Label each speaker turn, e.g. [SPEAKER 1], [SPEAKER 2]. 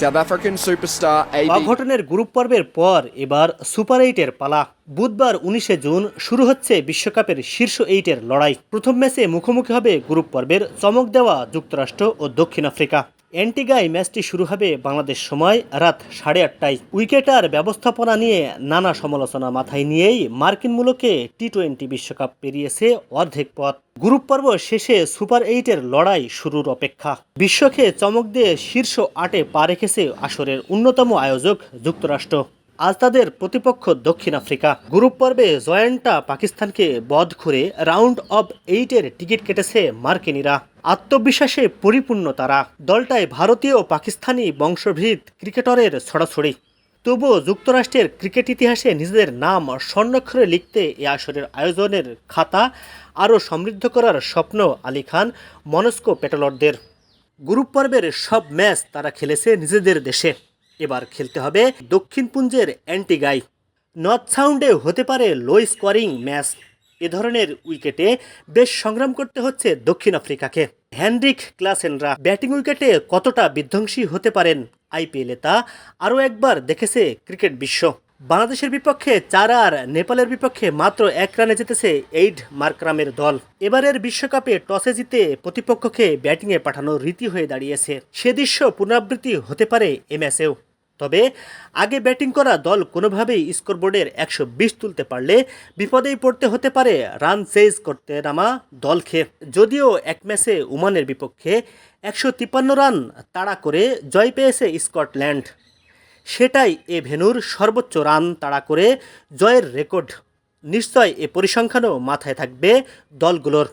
[SPEAKER 1] South African superstar
[SPEAKER 2] অঘটনের group পর্বের পর এবার সুপার এইটের পালা। বুধবার উনিশে জুন শুরু হচ্ছে বিশ্বকাপের শীর্ষ এইটের লড়াই। প্রথম ম্যাচে মুখোমুখি হবে গ্রুপ পর্বের চমক দেওয়া যুক্তরাষ্ট্র ও দক্ষিণ আফ্রিকা। অ্যান্টিগাই ম্যাচটি শুরু হবে বাংলাদেশ সময় রাত সাড়ে আটটায়। উইকেটার ব্যবস্থাপনা নিয়ে নানা সমালোচনা মাথায় নিয়েই মার্কিন মূলকে টি টোয়েন্টি বিশ্বকাপ পেরিয়েছে অর্ধেক পথ। গ্রুপ পর্ব শেষে সুপার এইটের লড়াই শুরুর অপেক্ষা। বিশ্বকে চমক দিয়ে শীর্ষ আটে পা রেখেছে আসরের অন্যতম আয়োজক যুক্তরাষ্ট্র। আজ তাদের প্রতিপক্ষ দক্ষিণ আফ্রিকা। গ্রুপ পর্বে জয়েন্টা পাকিস্তানকে বধ করে রাউন্ড অব এইটের টিকিট কেটেছে মার্কিনীরা। আত্মবিশ্বাসে পরিপূর্ণ তারা। দলটায় ভারতীয় ও পাকিস্তানি বংশভিত ক্রিকেটারের ছড়াছড়ি। তবুও যুক্তরাষ্ট্রের ক্রিকেট ইতিহাসে নিজেদের নাম স্বর্ণক্ষরে লিখতে এ আসরের আয়োজনের খাতা আরও সমৃদ্ধ করার স্বপ্ন আলী খান, মনস্কো পেটলরদের গ্রুপ পর্বের সব ম্যাচ তারা খেলেছে নিজেদের দেশে। এবার খেলতে হবে দক্ষিণপুঞ্জের অ্যান্টিগাই। নর্থ সাউন্ডে হতে পারে লো স্কোরিং ম্যাচ। এ ধরনের উইকেটে বেশ সংগ্রাম করতে হচ্ছে দক্ষিণ আফ্রিকাকে। হ্যান্ড্রিক ক্লাসেনরা ব্যাটিং উইকেটে কতটা বিধ্বংসী হতে পারেন আইপিএলে তা আরও একবার দেখেছে ক্রিকেট বিশ্ব। বাংলাদেশের বিপক্ষে চার আর, নেপালের বিপক্ষে মাত্র এক রানে জিতেছে এইড মার্করামের দল। এবারের বিশ্বকাপে টসে জিতে প্রতিপক্ষকে ব্যাটিংয়ে পাঠানো রীতি হয়ে দাঁড়িয়েছে। সে দৃশ্য পুনরাবৃত্তি হতে পারে এ ম্যাচেও তবে আগে ব্যাটিং করা দল কোনোভাবেই স্কোরবোর্ডের একশো বিশ তুলতে পারলে বিপদেই পড়তে হতে পারে রান চেজ করতে নামা দলকে। যদিও এক ম্যাচে ওমানের বিপক্ষে একশো তিপ্পান্ন রান তাড়া করে জয় পেয়েছে স্কটল্যান্ড। সেটাই এ ভেনুর সর্বোচ্চ রান তাড়া করে জয়ের রেকর্ড। নিশ্চয় এ পরিসংখ্যানও মাথায় থাকবে দলগুলোর।